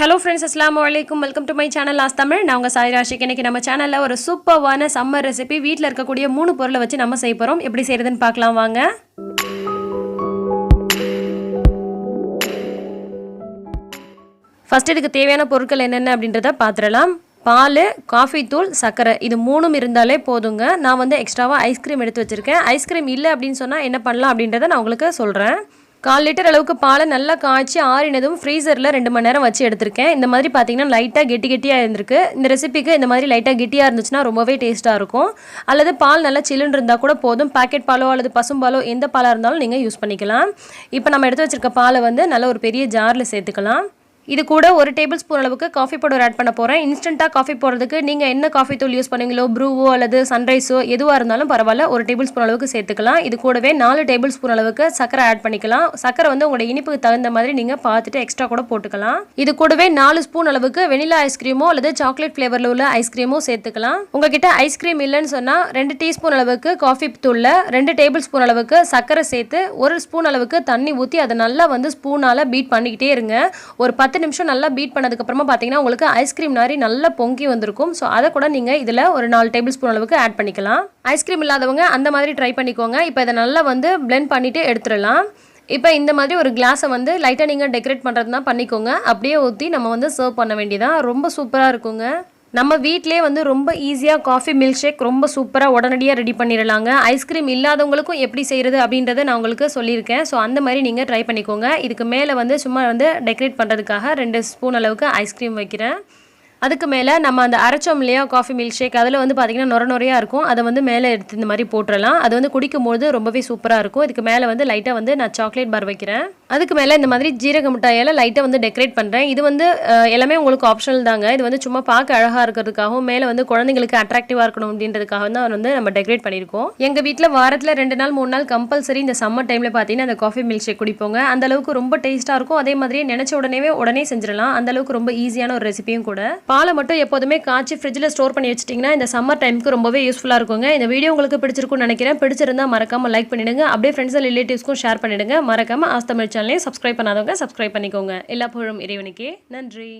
Hello friends அஸ்லாம் வலைக்கும் welcome to my channel ஆஸ் தமிழ் நான் உங்கள் சாய் ராஷிக். இன்னைக்கு நம்ம சேனலில் ஒரு சூப்பர்வான சம்மர் ரெசிபி வீட்டில் இருக்கக்கூடிய மூணு பொருளை வச்சு நம்ம செய்ய போகிறோம் எப்படி செய்கிறதுன்னு பார்க்கலாம் வாங்க. ஃபஸ்ட் இதுக்கு தேவையான பொருட்கள் என்னென்ன அப்படின்றத பார்த்துடலாம். பால் காஃபி தூள் சர்க்கரை. இது மூணும் இருந்தாலே போதுங்க. நான் வந்து எக்ஸ்ட்ராவாக ஐஸ்கிரீம் எடுத்து வச்சுருக்கேன். ஐஸ்கிரீம் இல்லை அப்படின்னு சொன்னால் என்ன பண்ணலாம் அப்படின்றத நான் உங்களுக்கு சொல்கிறேன் கால் லிட்டர் அளவுக்கு பாலை நல்லா காய்ச்சி ஆறினதும் ஃப்ரீசரில் ரெண்டு மணி நேரம் வச்சு எடுத்திருக்கேன். இந்த மாதிரி பார்த்தீங்கன்னா லைட்டாக கெட்டி கெட்டியாக இருந்திருக்கு. இந்த ரெசிபிக்கு இந்த மாதிரி லைட்டாக கெட்டியாக இருந்துச்சுன்னா ரொம்பவே டேஸ்ட்டாக இருக்கும். அல்லது பால் நல்லா சில்லுன்னு இருந்தால் கூட போதும். பாக்கெட் பாலோ அல்லது பசும்பாலோ எந்த பாலாக இருந்தாலும் நீங்கள் யூஸ் பண்ணிக்கலாம். இப்போ நம்ம எடுத்து வச்சிருக்க பாலை வந்து நல்ல ஒரு பெரிய ஜாரில் சேர்த்துக்கலாம். இது கூட ஒரு டேபிள் ஸ்பூன் அளவுக்கு காஃபி பவுடர் ஆட் பண்ண போகிறேன் இன்ஸ்டண்ட்டாக காஃபி போடுறதுக்கு நீங்கள் என்ன காஃபி தூள் யூஸ் பண்ணுவீங்களோ ப்ரூவோ அல்லது சன்ரைஸோ எதுவாக இருந்தாலும் பரவாயில்ல ஒரு டேபிள் ஸ்பூன் அளவுக்கு சேர்த்துக்கலாம். இது கூடவே நாலு டேபிள் ஸ்பூன் அளவுக்கு சக்கரை ஆட் பண்ணிக்கலாம். சக்கரை வந்து உங்களோட இனிப்புக்கு தகுந்த மாதிரி நீங்கள் பார்த்துட்டு எக்ஸ்ட்ரா கூட போட்டுக்கலாம். இது கூடவே நாலு ஸ்பூன் அளவுக்கு வெனிலா ஐஸ்கிரீமோ அல்லது சாக்லேட் ஃப்ளேவரில் உள்ள ஐஸ்கிரீமோ சேர்த்துக்கலாம். உங்ககிட்ட ஐஸ்கிரீம் இல்லைன்னு சொன்னால் ரெண்டு டீஸ்பூன் அளவுக்கு காஃபி தூளில் ரெண்டு டேபிள் ஸ்பூன் அளவுக்கு சக்கரை சேர்த்து ஒரு ஸ்பூன் அளவுக்கு தண்ணி ஊற்றி அதை நல்லா வந்து ஸ்பூனால் பீட் பண்ணிக்கிட்டே இருங்க. ஒரு பத்து நிமிஷம் நல்லா பீட் பண்ணதுக்கப்புறமா பார்த்தீங்கன்னா உங்களுக்கு ஐஸ்கிரீம் மாதிரி நல்லா பொங்கி வந்திருக்கும். ஸோ அதை கூட நீங்கள் இதில் ஒரு நாலு டேபிள் ஸ்பூன் அளவுக்கு ஆட் பண்ணிக்கலாம். ஐஸ்கிரீம் இல்லாதவங்க அந்த மாதிரி ட்ரை பண்ணிக்கோங்க. இப்போ இதை நல்லா வந்து பிளெண்ட் பண்ணிவிட்டு எடுத்துடலாம். இப்போ இந்த மாதிரி ஒரு கிளாஸை வந்து லைட்டாக நீங்கள் டெக்கரேட் பண்ணுறதுனா பண்ணிக்கோங்க. அப்படியே ஊற்றி நம்ம வந்து சர்வ் பண்ண வேண்டியதான் ரொம்ப சூப்பராக இருக்குங்க. நம்ம வீட்டிலே வந்து ரொம்ப ஈஸியாக காஃபி மில்க் ஷேக் ரொம்ப சூப்பராக உடனடியாக ரெடி பண்ணிடலாங்க ஐஸ்கிரீம் இல்லாதவங்களுக்கும் எப்படி செய்கிறது அப்படின்றத நான் உங்களுக்கு சொல்லியிருக்கேன். ஸோ அந்த மாதிரி நீங்கள் ட்ரை பண்ணிக்கோங்க. இதுக்கு மேலே வந்து சும்மா வந்து டெக்கரேட் பண்ணுறதுக்காக ரெண்டு ஸ்பூன் அளவுக்கு ஐஸ்கிரீம் வைக்கிறேன். அதுக்கு மேலே நம்ம அந்த அரைச்சோம் இல்லையா காஃபி மில்க் ஷேக் அதில் வந்து பார்த்திங்கன்னா நுர நுறையாக இருக்கும். அதை வந்து மேலே எடுத்து இந்த மாதிரி போட்டுடலாம் அது வந்து குடிக்கும்போது ரொம்பவே சூப்பராக இருக்கும். இதுக்கு மேலே வந்து லைட்டாக வந்து நான் சாக்லேட் பார் வைக்கிறேன். அதுக்கு மேலே இந்த மாதிரி ஜீரக மிட்டாயால் லைட்டாக வந்து டெக்கரேட் பண்ணுறேன் இது வந்து எல்லாமே உங்களுக்கு ஆப்ஷனல் தாங்க. இது வந்து சும்மா பார்க்க அழகாக இருக்கிறதுக்காகவும் மேலே வந்து குழந்தைங்களுக்கு அட்ராக்டிவாக இருக்கணும் அப்படின்றதுக்காக தான் வந்து நம்ம டெக்கரேட் பண்ணியிருக்கோம். எங்கள் வீட்டில் வாரத்தில் ரெண்டு நாள் மூணு நாள் கம்பல்சரி இந்த சம்மர் டைமில் பார்த்தீங்கன்னா அந்த காஃபி மில்க் ஷேக் குடிப்போங்க. அந்த அளவுக்கு ரொம்ப டேஸ்ட்டாக இருக்கும். அதே மாதிரியே நினச்ச உடனே உடனே செஞ்சிடலாம். அந்த அளவுக்கு ரொம்ப ஈஸியான ஒரு ரெசிபியும் கூட. பாலை மட்டும் எப்போதுமே காய்ச்சி ஃப்ரிட்ஜில் ஸ்டோர் பண்ணி வச்சிட்டிங்கன்னா இந்த சம்மர் டைமுக்கு ரொம்பவே யூஸ்ஃபுல்லாக இருக்குங்க. இந்த வீடியோ உங்களுக்கு பிடிச்சிருக்கும்னு நினைக்கிறேன். பிடிச்சிருந்தா மறக்காமல் லைக் பண்ணிடுங்க. அப்படியே ஃப்ரெண்ட்ஸ் ரிலேட்டிவ்ஸ்க்கும் ஷேர் பண்ணிடுங்க. மறக்காம ஆஸ்தமிழ் சேனலையும் சப்ஸ்கிரைப் பண்ணாதவங்க சப்ஸ்கிரைப் பண்ணிக்கோங்க. எல்லா புகழும் இறைவனுக்கே நன்றி.